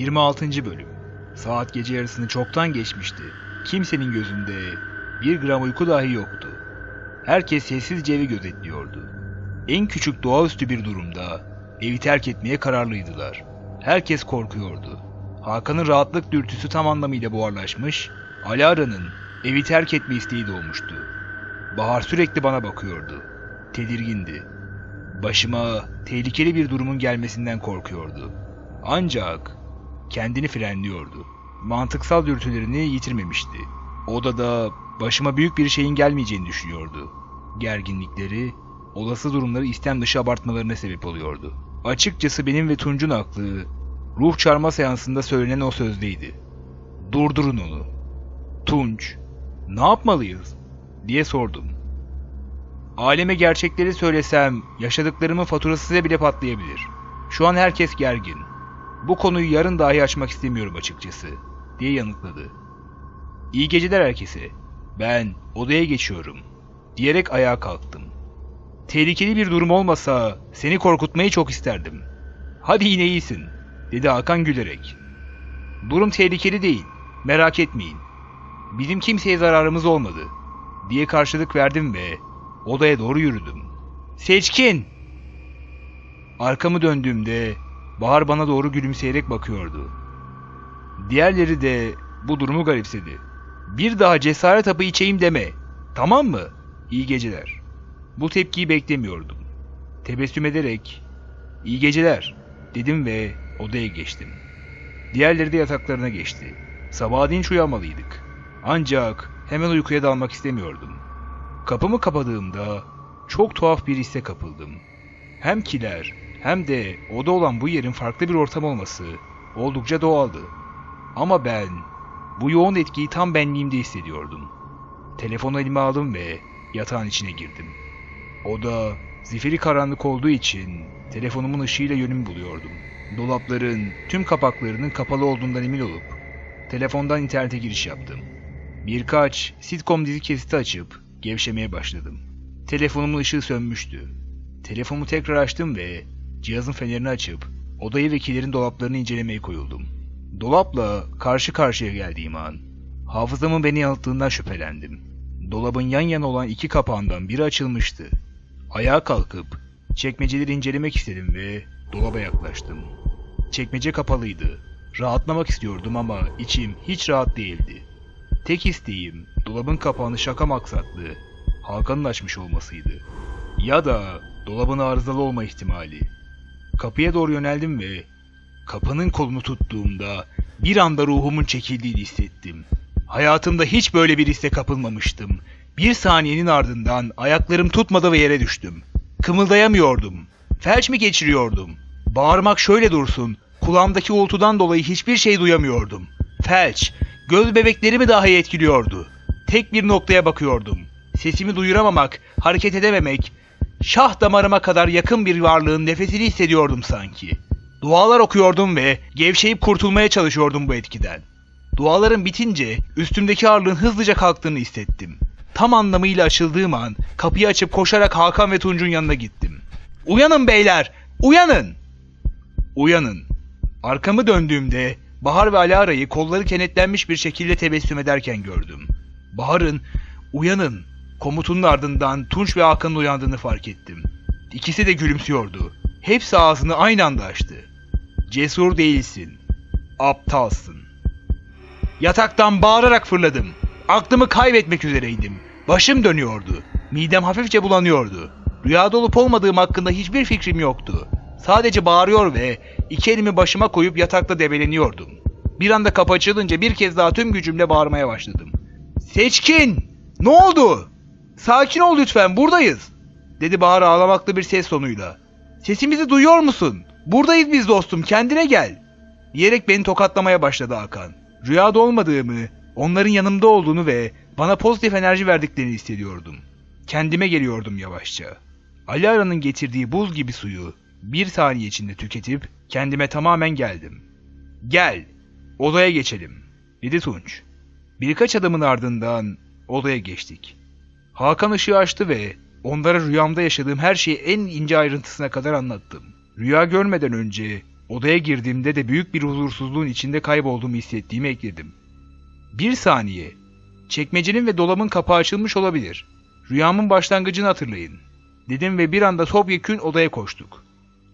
26. Bölüm Saat gece yarısını çoktan geçmişti. Kimsenin gözünde bir gram uyku dahi yoktu. Herkes sessizce evi gözetliyordu. En küçük doğaüstü bir durumda evi terk etmeye kararlıydılar. Herkes korkuyordu. Hakan'ın rahatlık dürtüsü tam anlamıyla buharlaşmış, Alara'nın evi terk etme isteği doğmuştu. Bahar sürekli bana bakıyordu. Tedirgindi. Başıma tehlikeli bir durumun gelmesinden korkuyordu. Ancak kendini frenliyordu. Mantıksal dürtülerini yitirmemişti. Odada başıma büyük bir şeyin gelmeyeceğini düşünüyordu. Gerginlikleri, olası durumları istem dışı abartmalarına sebep oluyordu. Açıkçası benim ve Tunç'un aklı, ruh çarma seansında söylenen o sözdeydi. Durdurun onu. Tunç, ne yapmalıyız? diye sordum. Aleme gerçekleri söylesem yaşadıklarımın faturası size bile patlayabilir. Şu an herkes gergin. Bu konuyu yarın dahi açmak istemiyorum açıkçası, diye yanıtladı. İyi geceler herkese. Ben odaya geçiyorum, diyerek ayağa kalktım. Tehlikeli bir durum olmasa seni korkutmayı çok isterdim. Hadi yine iyisin, dedi Hakan gülerek. Durum tehlikeli değil, merak etmeyin. Bizim kimseye zararımız olmadı, diye karşılık verdim ve odaya doğru yürüdüm. Seçkin! Arkamı döndüğümde Bahar bana doğru gülümseyerek bakıyordu. Diğerleri de bu durumu garipsedi. Bir daha cesaret hapı içeyim deme. Tamam mı? İyi geceler. Bu tepkiyi beklemiyordum. Tebessüm ederek iyi geceler dedim ve odaya geçtim. Diğerleri de yataklarına geçti. Sabaha dinç uyanmalıydık. Ancak hemen uykuya dalmak istemiyordum. Kapımı kapadığımda çok tuhaf bir hisse kapıldım. Hem kiler hem de oda olan bu yerin farklı bir ortam olması oldukça doğaldı. Ama ben bu yoğun etkiyi tam benliğimde hissediyordum. Telefonu elime aldım ve yatağın içine girdim. Oda zifiri karanlık olduğu için telefonumun ışığıyla yönümü buluyordum. Dolapların tüm kapaklarının kapalı olduğundan emin olup telefondan internete giriş yaptım. Birkaç sitcom dizi kesiti açıp gevşemeye başladım. Telefonumun ışığı sönmüştü. Telefonumu tekrar açtım ve cihazın fenerini açıp odayı ve kilerin dolaplarını incelemeye koyuldum. Dolapla karşı karşıya geldiğim an hafızamın beni yanılttığından şüphelendim. Dolabın yan yana olan iki kapağından biri açılmıştı. Ayağa kalkıp çekmeceleri incelemek istedim ve dolaba yaklaştım. Çekmece kapalıydı. Rahatlamak istiyordum ama içim hiç rahat değildi. Tek isteğim dolabın kapağını şaka maksatlı Hakan'ın açmış olmasıydı. Ya da dolabın arızalı olma ihtimali. Kapıya doğru yöneldim ve kapının kolunu tuttuğumda bir anda ruhumun çekildiğini hissettim. Hayatımda hiç böyle bir hisse kapılmamıştım. Bir saniyenin ardından ayaklarım tutmadı ve yere düştüm. Kımıldayamıyordum. Felç mi geçiriyordum? Bağırmak şöyle dursun. Kulağımdaki uğultudan dolayı hiçbir şey duyamıyordum. Felç, göz bebeklerimi dahi etkiliyordu. Tek bir noktaya bakıyordum. Sesimi duyuramamak, hareket edememek, şah damarıma kadar yakın bir varlığın nefesini hissediyordum sanki. Dualar okuyordum ve gevşeyip kurtulmaya çalışıyordum bu etkiden. Dualarım bitince üstümdeki ağırlığın hızlıca kalktığını hissettim. Tam anlamıyla açıldığım an kapıyı açıp koşarak Hakan ve Tunç'un yanına gittim. Uyanın beyler! Uyanın! Uyanın. Arkamı döndüğümde Bahar ve Alara'yı kolları kenetlenmiş bir şekilde tebessüm ederken gördüm. Bahar'ın uyanın komutunun ardından Tunç ve Hakan'ın uyandığını fark ettim. İkisi de gülümsüyordu. Hepsi ağzını aynı anda açtı. Cesur değilsin. Aptalsın. Yataktan bağırarak fırladım. Aklımı kaybetmek üzereydim. Başım dönüyordu. Midem hafifçe bulanıyordu. Rüyada olup olmadığım hakkında hiçbir fikrim yoktu. Sadece bağırıyor ve iki elimi başıma koyup yatakta debeleniyordum. Bir anda kapı açılınca bir kez daha tüm gücümle bağırmaya başladım. Seçkin! Ne oldu? Sakin ol lütfen buradayız. Dedi Bahar ağlamaklı bir ses tonuyla. Sesimizi duyuyor musun? Buradayız biz dostum kendine gel. Diyerek beni tokatlamaya başladı Hakan. Rüyada olmadığımı, onların yanımda olduğunu ve bana pozitif enerji verdiklerini hissediyordum. Kendime geliyordum yavaşça. Alara'nın getirdiği buz gibi suyu bir saniye içinde tüketip kendime tamamen geldim. Gel, odaya geçelim, dedi Tunç. Birkaç adımın ardından odaya geçtik. Hakan ışığı açtı ve onlara rüyamda yaşadığım her şeyi en ince ayrıntısına kadar anlattım. Rüya görmeden önce Odaya girdiğimde de büyük bir huzursuzluğun içinde kaybolduğumu hissettiğimi ekledim. Bir saniye. Çekmecenin ve dolabın kapağı açılmış olabilir. Rüyamın başlangıcını hatırlayın. Dedim ve bir anda topyekün odaya koştuk.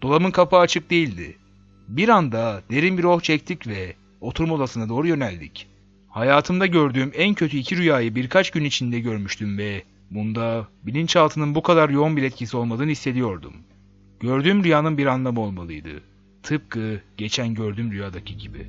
Dolabın kapağı açık değildi. Bir anda derin bir oh çektik ve oturma odasına doğru yöneldik. Hayatımda gördüğüm en kötü iki rüyayı birkaç gün içinde görmüştüm ve bunda bilinçaltının bu kadar yoğun bir etkisi olmadığını hissediyordum. Gördüğüm rüyanın bir anlamı olmalıydı. Tıpkı geçen gördüğüm rüyadaki gibi.